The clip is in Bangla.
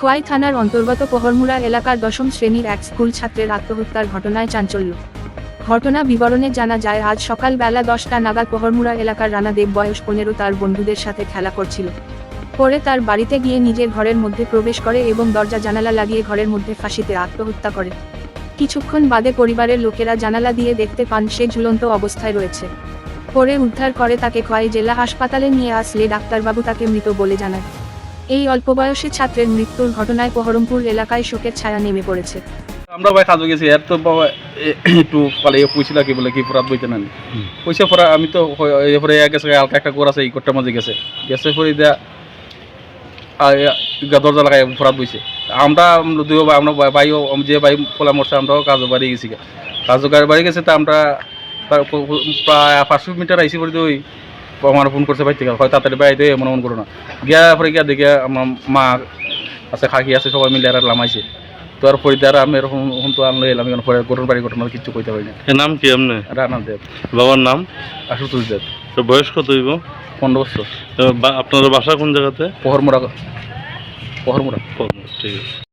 খোয়াই থানার অন্তর্গত পহরমুড়া এলাকার দশম শ্রেণির এক স্কুল ছাত্রের আত্মহত্যার ঘটনায় চাঞ্চল্য। ঘটনা বিবরণে জানা যায়, আজ সকাল বেলা দশটা নাগাদ পহরমুড়া এলাকার রানাদেব বয়স পনেরো, তার বন্ধুদের সাথে খেলা করছিল। পরে তার বাড়িতে গিয়ে নিজের ঘরের মধ্যে প্রবেশ করে এবং দরজা জানালা লাগিয়ে ঘরের মধ্যে ফাঁসিতে আত্মহত্যা করে। কিছুক্ষণ বাদে পরিবারের লোকেরা জানালা দিয়ে দেখতে পান, সে ঝুলন্ত অবস্থায় রয়েছে। পরে উদ্ধার করে তাকে খোয়াই জেলা হাসপাতালে নিয়ে আসলে ডাক্তারবাবু তাকে মৃত বলে জানায়। এই অল্প বয়সী ছাত্রের মৃত্যুর ঘটনায় পহরমপুর এলাকায় শোকের ছায়া নেমে পড়েছে আমরা ভাই কাজে গেছি এর তো একটু পালে পয়সা কি বলে কি পুরাত বইতে না পয়সা পরা আমি তো হয়- এরপরে এক গেছে হালকা একটা গোর আছে এই কোটটার মাঝে গেছে গেছে পরে দেয়া দরজা লাগাই ফরাত বইছে আমরা দুই ভাই আমরা ভাইও যে ভাই ফলা মরছে আমরাও কাজও বাড়ি গেছি। কাজও বাড়ি গেছে তা আমরা প্রায় পাঁচশো মিটার আইসি পরে ওই আমার ফোন করছে ভাই থেকে হয় তাড়াতাড়ি বাড়িতে মনে মন করো না। গিয়া পরে গিয়া দেখে আমার মা আছে খাকি আছে সবাই মিলে আর লামাইছে। তো আর পরে আর আমি এরকম হন তো আনলো এলাম এখন পরে গরুর বাড়ি ঘটনা কিছু কইতে পারি না। নাম কি আপনি? রানা দেব। বাবার নাম? আশুতোষ দেব। তো বয়স কত হইব? পনেরো বছর। তো আপনার বাসা কোন জায়গাতে? পহরমোড়া। পহরমোড়া ঠিক আছে।